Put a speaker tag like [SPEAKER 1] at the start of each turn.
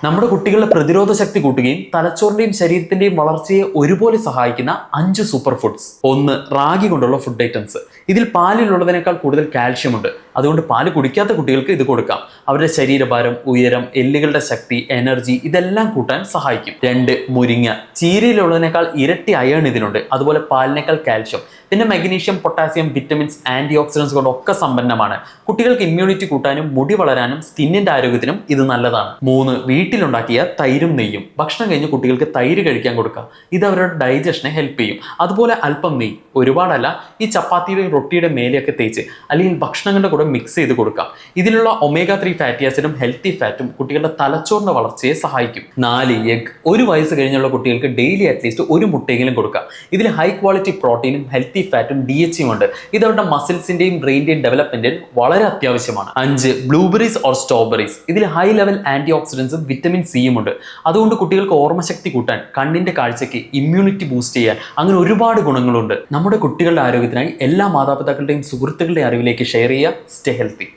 [SPEAKER 1] നമ്മുടെ കുട്ടികളുടെ പ്രതിരോധ ശക്തി കൂട്ടുകയും തലച്ചോറിന്റെയും ശരീരത്തിന്റെയും വളർച്ചയെ ഒരുപോലെ സഹായിക്കുന്ന അഞ്ച് സൂപ്പർ ഫുഡ്സ് ഒന്ന് റാഗി കൊണ്ടുള്ള ഫുഡ് ഐറ്റംസ് ഇതിൽ പാലിലുള്ളതിനേക്കാൾ കൂടുതൽ കാൽഷ്യം ഉണ്ട്. അതുകൊണ്ട് പാൽ കുടിക്കാത്ത കുട്ടികൾക്ക് ഇത് കൊടുക്കാം. അവരുടെ ശരീരഭാരം ഉയരം എല്ലുകളുടെ ശക്തി എനർജി ഇതെല്ലാം കൂട്ടാൻ സഹായിക്കും. രണ്ട് മുരിങ്ങ. ചീരയിലുള്ളതിനേക്കാൾ ഇരട്ടി അയൺ ഇതിനുണ്ട്. അതുപോലെ പാലിനേക്കാൾ കാൽഷ്യം. പിന്നെ magnesium potassium vitamins antioxidants കൊണ്ടൊക്കെ സമ്പന്നമാണ്. കുട്ടികൾക്ക് ഇമ്മ്യൂണിറ്റി കൂട്ടാനും മുടി വളരാനും സ്കിന്നിന്റെ ആരോഗ്യത്തിനും ഇത് നല്ലതാണ്. മൂന്ന് വീട്ടിലുണ്ടാക്കിയ തൈരും നെയ്യും. ഭക്ഷണം കഴിഞ്ഞ് കുട്ടികൾക്ക് തൈര് കഴിക്കാൻ കൊടുക്കാം. ഇത് അവരുടെ ഡൈജഷനെ ഹെൽപ്പ് ചെയ്യും. അതുപോലെ അല്പം നെയ്യ്. ഒരുപാടല്ല ഈ ചപ്പാത്തിയുടെയും റൊട്ടിയുടെ മേലെയൊക്കെ തേച്ച് അല്ലെങ്കിൽ ഭക്ഷണങ്ങളുടെ കൂടെ മിക്സ് ചെയ്ത് കൊടുക്കാം. ഇതിലുള്ള ഒമേഗ ത്രീ ഫാറ്റി ആസിഡും ഹെൽത്തി ഫാറ്റും കുട്ടികളുടെ തലച്ചോറിന്റെ വളർച്ചയെ സഹായിക്കും. നാല് എഗ് ഒരു വയസ്സ് കഴിഞ്ഞുള്ള കുട്ടികൾക്ക് ഡെയിലി അറ്റ്ലീസ്റ്റ് ഒരു മുട്ടയെങ്കിലും കൊടുക്കാം. ഇതിൽ ഹൈ ക്വാളിറ്റി പ്രോട്ടീനും ഹെൽത്തി ഫാറ്റും ഡി എച്ചും ഉണ്ട്. ഇത് അവരുടെ മസിൽസിന്റെയും ബ്രെയിന്റെയും ഡെവലപ്മെന്റിൽ വളരെ അത്യാവശ്യമാണ്. അഞ്ച് ബ്ലൂബെറീസ് ഓർ സ്ട്രോബെറീസ് ഇതിൽ ഹൈ ലെവൽ ആന്റി ഓക്സിഡൻസും വിറ്റമിൻ സിയും ഉണ്ട്. അതുകൊണ്ട് കുട്ടികൾക്ക് ഓർമ്മശക്തി കൂട്ടാൻ കണ്ണിന്റെ കാഴ്ചയ്ക്ക് ഇമ്മ്യൂണിറ്റി ബൂസ്റ്റ് ചെയ്യാൻ അങ്ങനെ ഒരുപാട് ഗുണങ്ങളുണ്ട്. നമ്മുടെ കുട്ടികളുടെ ആരോഗ്യത്തിനായി എല്ലാ മാതാപിതാക്കളുടെയും സുഹൃത്തുക്കളുടെ അറിവിലേക്ക് ഷെയർ ചെയ്യുക. Stay healthy